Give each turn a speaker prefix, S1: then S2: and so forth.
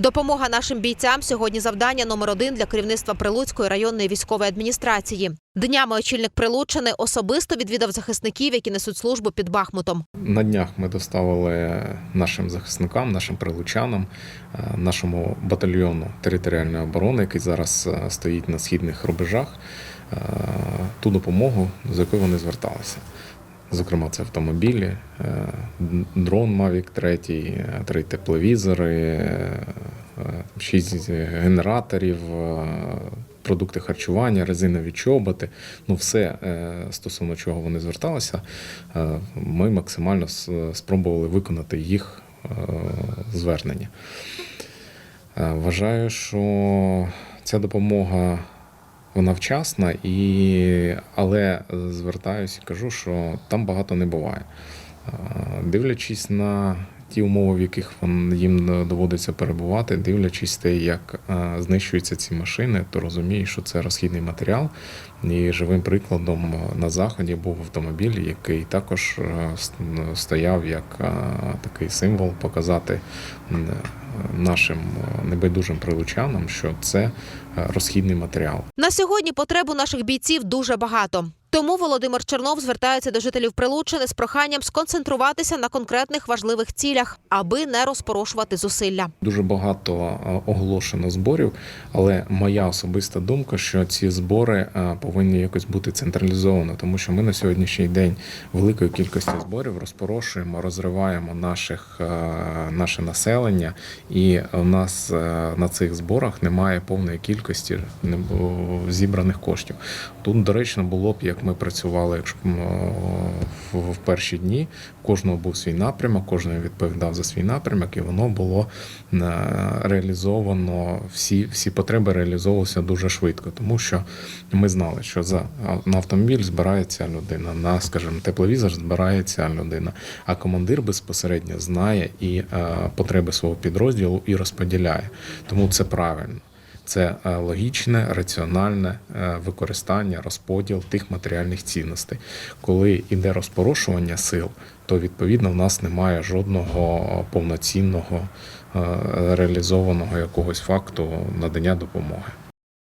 S1: Допомога нашим бійцям сьогодні завдання номер один для керівництва Прилуцької районної військової адміністрації. Днями очільник Прилуччини особисто відвідав захисників, які несуть службу під Бахмутом.
S2: На днях ми доставили нашим захисникам, нашим прилучанам, е, нашому батальйону територіальної оборони, який зараз е, стоїть на східних рубежах, е, ту допомогу, за якою вони зверталися. Зокрема, це автомобілі, дрон Mavic 3, е, три тепловізори, шість генераторів, е, продукти харчування, резинові чоботи. Ну, все, е, стосовно чого вони зверталися, е, ми максимально спробували виконати їх е, звернення. Е, Вважаю, що ця допомога вона вчасна, і... але звертаюся і кажу, що там багато не буває. Е, Дивлячись на ті умови, в яких їм доводиться перебувати, дивлячись те, як е, знищуються ці машини, то розумію, що це розхідний матеріал. І живим прикладом е, на заході був автомобіль, який також е, стояв як е, такий символ показати нашим е, небайдужим прилучанам, що це е, розхідний матеріал.
S1: На сьогодні потреб у наших бійців дуже багато. Тому Володимир Чернов звертається до жителів Прилуччини з проханням сконцентруватися на конкретних важливих цілях, аби не розпорошувати зусилля.
S2: Дуже багато е, оголошено зборів, але моя особиста думка, що ці збори е, повинні якось бути централізовані, тому що ми на сьогоднішній день великою кількістю зборів розпорошуємо, розриваємо наших, е, наше населення, і у нас е, на цих зборах немає повної кількості зібраних коштів. Тут доречно було б, як ми працювали в перші дні. У кожного був свій напрямок, кожен відповідав за свій напрямок, і воно було е, реалізовано. Всі, всі потреби реалізовувалися дуже швидко, тому що ми знали, що за на автомобіль збирається людина, на, скажімо, тепловізор збирається людина, а командир безпосередньо знає і е, потреби свого підрозділу і розподіляє. Тому це правильно. Це е, логічне, раціональне е, використання, розподіл тих матеріальних цінностей. Коли йде розпорошування сил, то відповідно в нас немає жодного повноцінного е, реалізованого якогось факту надання допомоги.